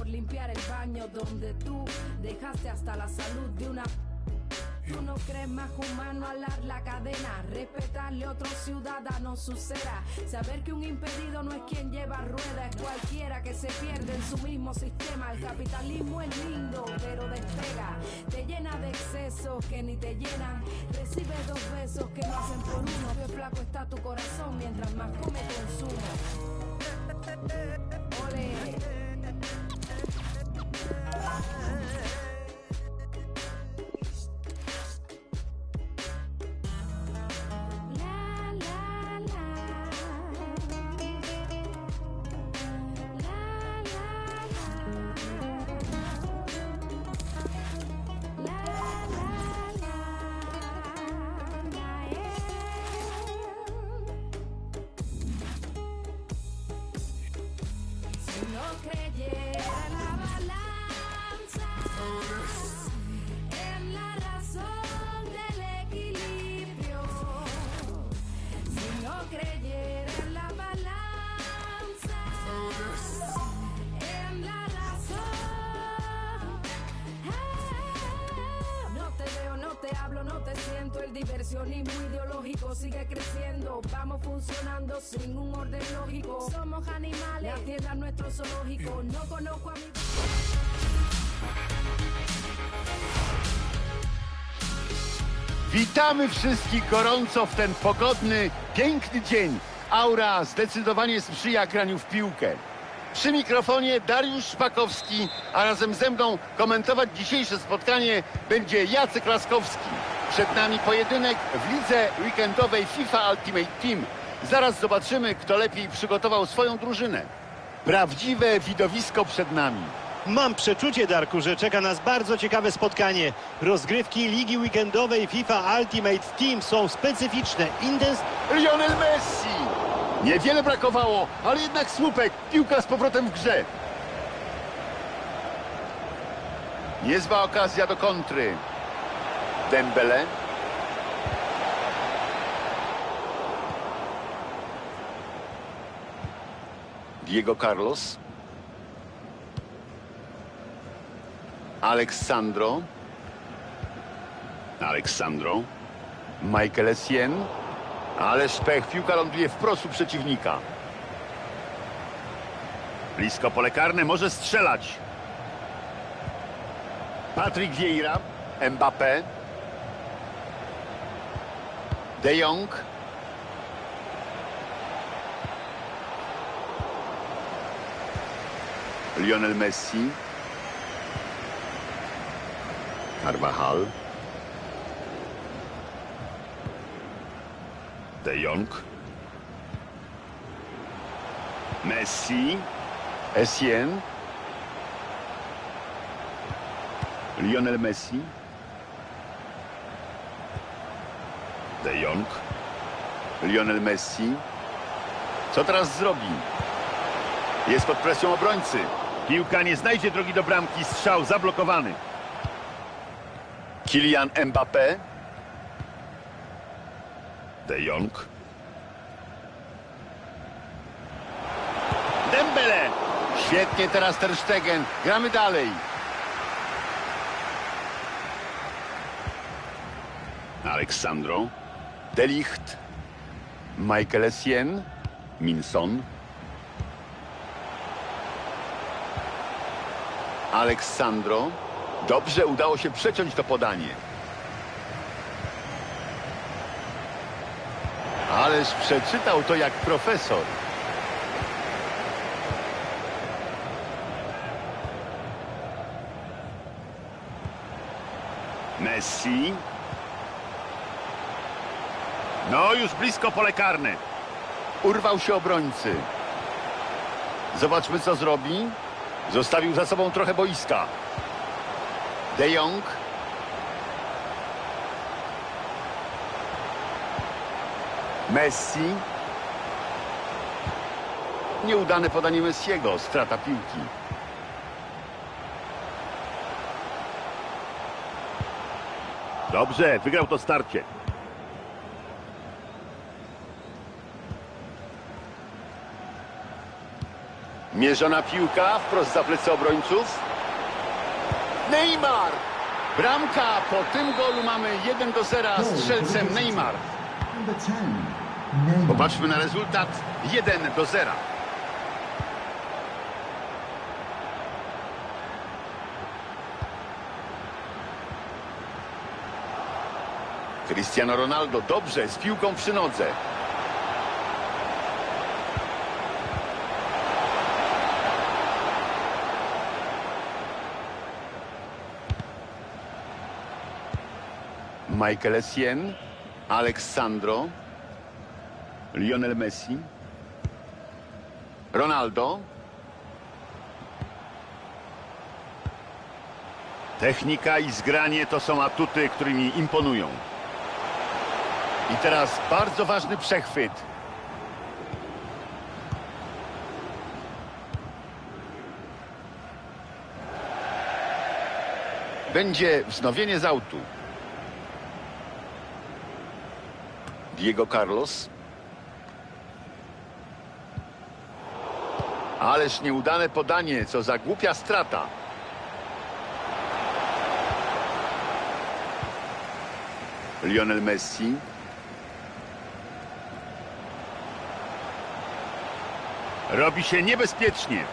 por limpiar el baño donde tú dejaste hasta la salud de una Tú no crees más humano alar la cadena, respetarle a otro ciudadano su cera, saber que un impedido no es quien lleva rueda, es cualquiera que se pierde en su mismo sistema. El capitalismo es lindo, pero despega, te llena de excesos que ni te llenan, recibes dos besos que no hacen por uno, que flaco está tu corazón mientras más come consumo. Ole. Diversionismo ideológico sigue creciendo, vamos funcionando sin un orden lógico, somos animales, la tierra es nuestro zoológico, no conozco a mi... Witamy wszystkich gorąco w ten pogodny, piękny dzień. Aura zdecydowanie sprzyja graniu w piłkę. Przy mikrofonie Dariusz Szpakowski, a razem ze mną komentować dzisiejsze spotkanie będzie Jacek Laskowski. Przed nami pojedynek w lidze weekendowej FIFA Ultimate Team. Zaraz zobaczymy, kto lepiej przygotował swoją drużynę. Prawdziwe widowisko przed nami. Mam przeczucie, Darku, że czeka nas bardzo ciekawe spotkanie. Rozgrywki Ligi Weekendowej FIFA Ultimate Team są specyficzne, intensywne. Lionel Messi! Niewiele brakowało, ale jednak słupek. Piłka z powrotem w grze. Niezła okazja do kontry. Dembele. Diego Carlos. Aleksandro. Aleksandro. Michael Essien. Ależ pech, piłka ląduje wprost u przeciwnika. Blisko pole karne, może strzelać. Patryk Vieira, Mbappé. De Jong. Lionel Messi. Carvajal. De Jong. Messi. Essien. Lionel Messi. De Jong. Lionel Messi. Co teraz zrobi? Jest pod presją obrońcy. Piłka nie znajdzie drogi do bramki. Strzał zablokowany. Kylian Mbappé. De Jong. Dembele! Świetnie teraz Ter Stegen. Gramy dalej. Aleksandro. Delicht. Michael Essien. Minson. Aleksandro. Dobrze udało się przeciąć to podanie. Ależ przeczytał to jak profesor. Messi. No, już blisko pole karne. Urwał się obrońcy. Zobaczmy, co zrobi. Zostawił za sobą trochę boiska. De Jong. Messi. Nieudane podanie Messiego. Strata piłki. Dobrze, wygrał to starcie. Mierzona piłka wprost za plecy obrońców. Neymar! Bramka, po tym golu mamy 1 do 0 strzelcem Neymar. Number 10, Neymar. Popatrzmy na rezultat 1 do 0. Cristiano Ronaldo dobrze z piłką przy nodze. Michael Essien, Aleksandro, Lionel Messi, Ronaldo. Technika i zgranie to są atuty, którymi imponują. I teraz bardzo ważny przechwyt. Będzie wznowienie z autu. Diego Carlos. Ależ nieudane podanie, co za głupia strata. Lionel Messi. Robi się niebezpiecznie.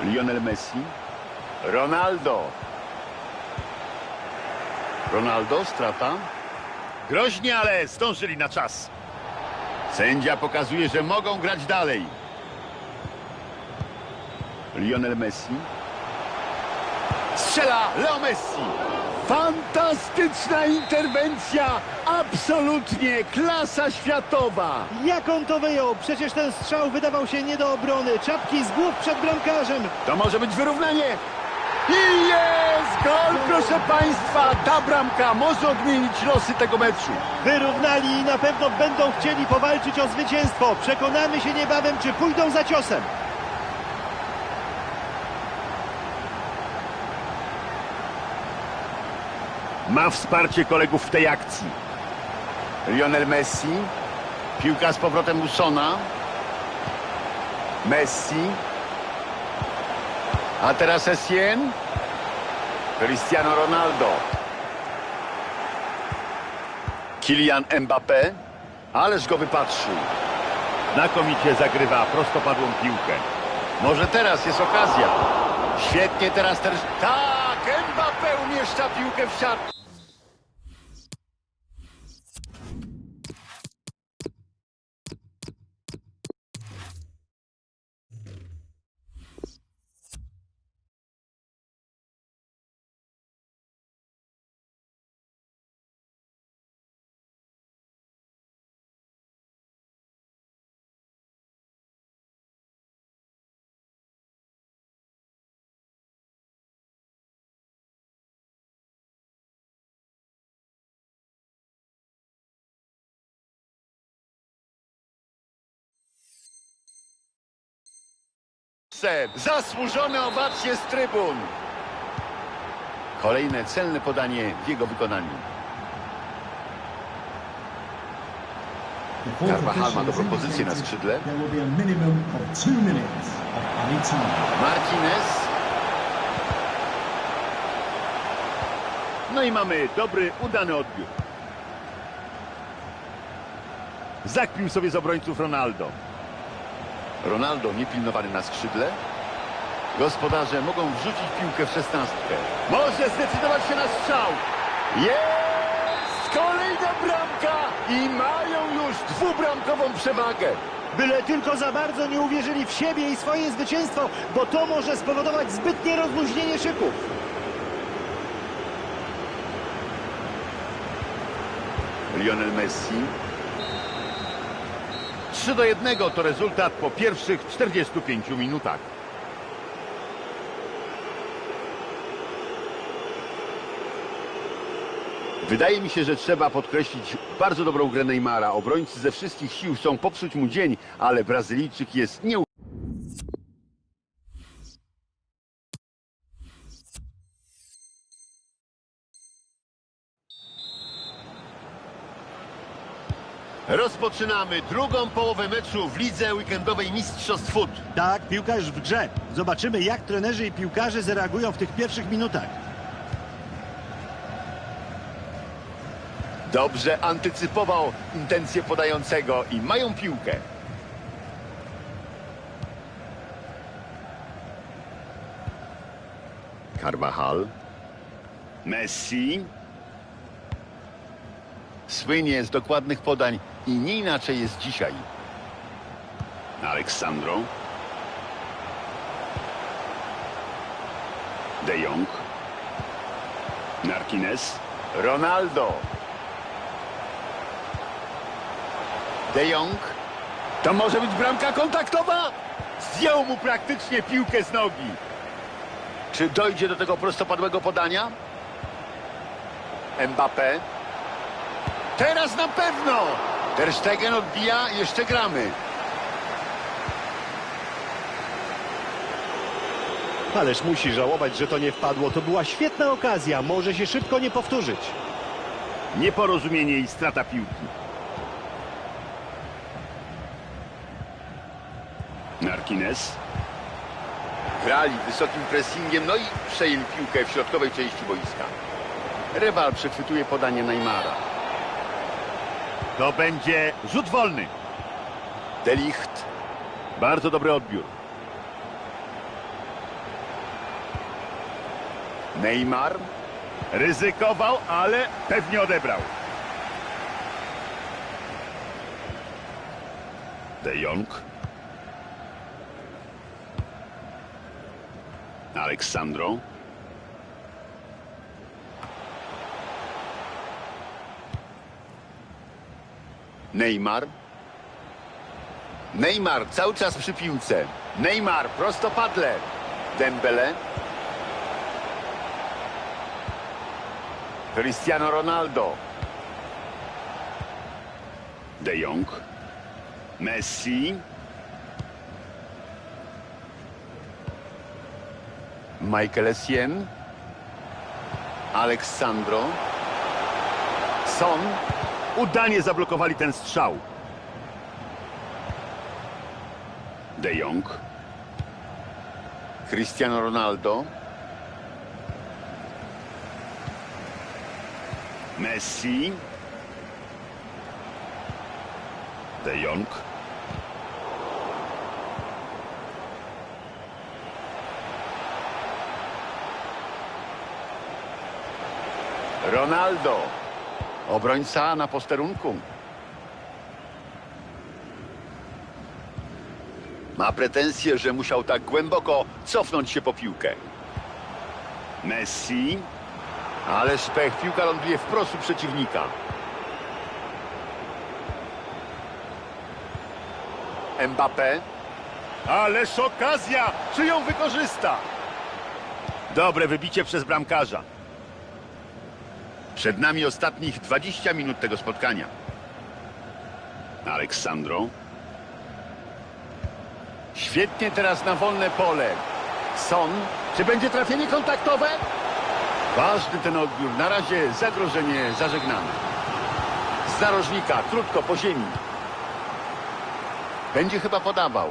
Lionel Messi. Ronaldo. Ronaldo, strata. Groźnie, ale zdążyli na czas. Sędzia pokazuje, że mogą grać dalej. Lionel Messi. Strzela Leo Messi. Fantastyczna interwencja. Absolutnie klasa światowa. Jak on to wyjął? Przecież ten strzał wydawał się nie do obrony. Czapki z głów przed bramkarzem. To może być wyrównanie. I jest gol, proszę Państwa. Ta bramka może odmienić losy tego meczu. Wyrównali i na pewno będą chcieli powalczyć o zwycięstwo. Przekonamy się niebawem, czy pójdą za ciosem. Ma wsparcie kolegów w tej akcji. Lionel Messi. Piłka z powrotem Usona. Messi. A teraz Essien. Cristiano Ronaldo. Kylian Mbappé. Ależ go wypatrzył. Znakomicie zagrywa prostopadłą piłkę. Może teraz jest okazja. Świetnie teraz też. Tak, Mbappé umieszcza piłkę w siatkę. Zasłużone owacje z trybun. Kolejne celne podanie w jego wykonaniu. Carvajal ma dobrą pozycję na skrzydle. Martinez. No i mamy dobry, udany odbiór. Zakpił sobie z obrońców Ronaldo. Ronaldo niepilnowany na skrzydle. Gospodarze mogą wrzucić piłkę w szesnastkę. Może zdecydować się na strzał. Jest! Kolejna bramka! I mają już dwubramkową przewagę. Byle tylko za bardzo nie uwierzyli w siebie i swoje zwycięstwo, bo to może spowodować zbytnie rozluźnienie szyków. Lionel Messi. 3 do 1 to rezultat po pierwszych 45 minutach. Wydaje mi się, że trzeba podkreślić bardzo dobrą grę Neymara. Obrońcy ze wszystkich sił chcą popsuć mu dzień, ale Brazylijczyk jest nie Rozpoczynamy drugą połowę meczu w lidze weekendowej Mistrzostw Foot. Tak, piłka już w grze. Zobaczymy, jak trenerzy i piłkarze zareagują w tych pierwszych minutach. Dobrze antycypował intencje podającego i mają piłkę. Carvajal. Messi. Słynie z dokładnych podań i nie inaczej jest dzisiaj. Aleksandro. De Jong. Martinez. Ronaldo. De Jong. To może być bramka kontaktowa? Zdjął mu praktycznie piłkę z nogi. Czy dojdzie do tego prostopadłego podania? Mbappé. Teraz na pewno! Ter Stegen odbija, jeszcze gramy. Ależ musi żałować, że to nie wpadło. To była świetna okazja. Może się szybko nie powtórzyć. Nieporozumienie i strata piłki. Martinez. Grali wysokim pressingiem, no i przejęli piłkę w środkowej części boiska. Rywal przechwytuje podanie Neymara. To będzie rzut wolny. Delicht. Bardzo dobry odbiór. Neymar. Ryzykował, ale pewnie odebrał. De Jong. Aleksandro. Neymar. Neymar cały czas przy piłce. Neymar prostopadle. Dembele. Cristiano Ronaldo. De Jong. Messi. Michael Essien. Aleksandro. Son. Udanie zablokowali ten strzał. De Jong. Cristiano Ronaldo. Messi. De Jong. Ronaldo. Obrońca na posterunku. Ma pretensje, że musiał tak głęboko cofnąć się po piłkę. Messi. Ależ pech, piłka ląduje wprost u przeciwnika. Mbappé. Ależ okazja! Czy ją wykorzysta? Dobre wybicie przez bramkarza. Przed nami ostatnich 20 minut tego spotkania. Aleksandro. Świetnie teraz na wolne pole. Son. Czy będzie trafienie kontaktowe? Ważny ten odbiór. Na razie zagrożenie zażegnane. Z narożnika, krótko po ziemi. Będzie chyba podawał.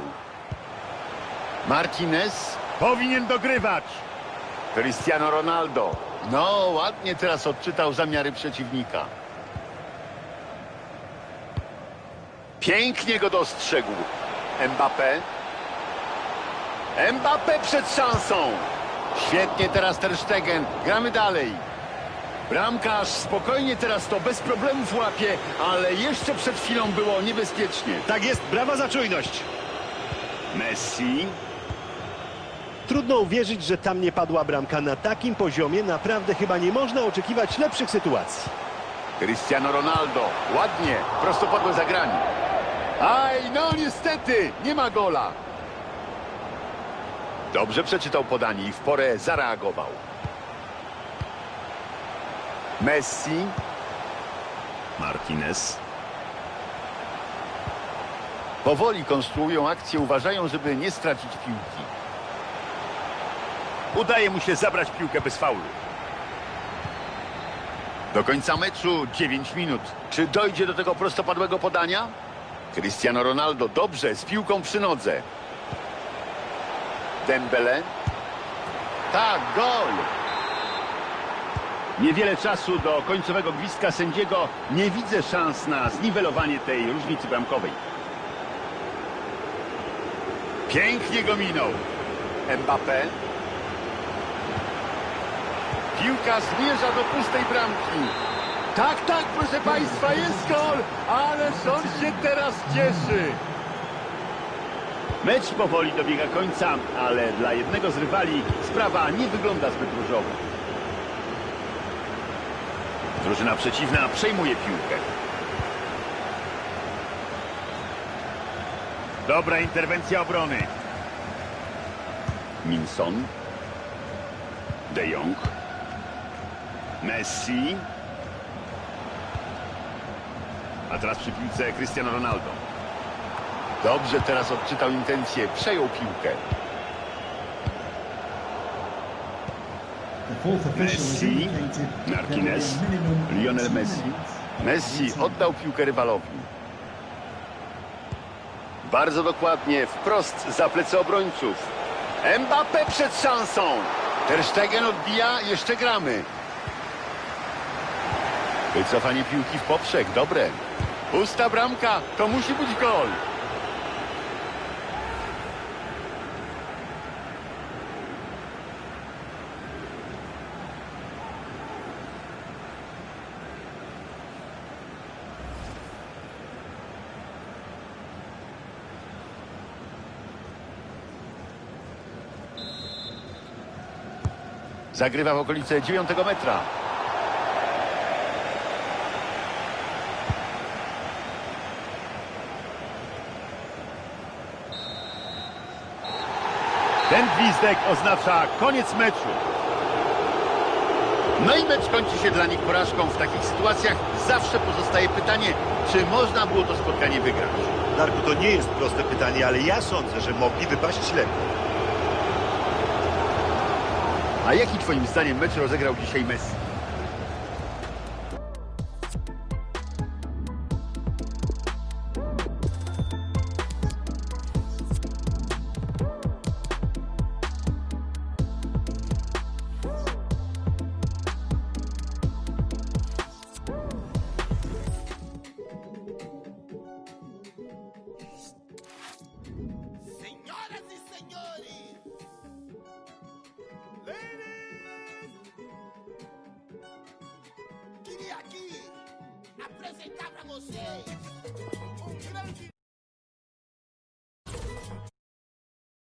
Martinez powinien dogrywać. Cristiano Ronaldo. No, ładnie teraz odczytał zamiary przeciwnika. Pięknie go dostrzegł. Mbappé. Mbappé przed szansą. Świetnie teraz Ter Stegen. Gramy dalej. Bramkarz spokojnie teraz to bez problemów łapie, ale jeszcze przed chwilą było niebezpiecznie. Tak jest, brawa za czujność. Messi. Trudno uwierzyć, że tam nie padła bramka na takim poziomie. Naprawdę chyba nie można oczekiwać lepszych sytuacji. Cristiano Ronaldo. Ładnie. Prostopadłe zagranie. Aj, no niestety. Nie ma gola. Dobrze przeczytał podanie i w porę zareagował. Messi. Martinez. Powoli konstruują akcję, uważają, żeby nie stracić piłki. Udaje mu się zabrać piłkę bez faulu. Do końca meczu 9 minut. Czy dojdzie do tego prostopadłego podania? Cristiano Ronaldo dobrze, z piłką przy nodze. Dembele. Tak, gol! Niewiele czasu do końcowego gwizdka sędziego. Nie widzę szans na zniwelowanie tej różnicy bramkowej. Pięknie go minął. Mbappé. Piłka zmierza do pustej bramki. Tak, tak, proszę Państwa, jest gol! Ależ on się teraz cieszy. Mecz powoli dobiega końca, ale dla jednego z rywali sprawa nie wygląda zbyt różowo. Drużyna przeciwna przejmuje piłkę. Dobra interwencja obrony. Minson. De Jong. Messi. A teraz przy piłce Cristiano Ronaldo. Dobrze teraz odczytał intencje, przejął piłkę. Messi, Martinez, Lionel Messi. Messi oddał piłkę rywalowi. Bardzo dokładnie, wprost za plecy obrońców. Mbappé przed szansą. Ter Stegen odbija, jeszcze gramy. Wycofanie piłki w poprzek, dobre. Pusta bramka, to musi być gol. Zagrywa w okolice 9 metra. Ten gwizdek oznacza koniec meczu. No i mecz kończy się dla nich porażką. W takich sytuacjach zawsze pozostaje pytanie, czy można było to spotkanie wygrać. Darku, to nie jest proste pytanie, ale ja sądzę, że mogli wypaść lepiej. A jaki twoim zdaniem mecz rozegrał dzisiaj Messi?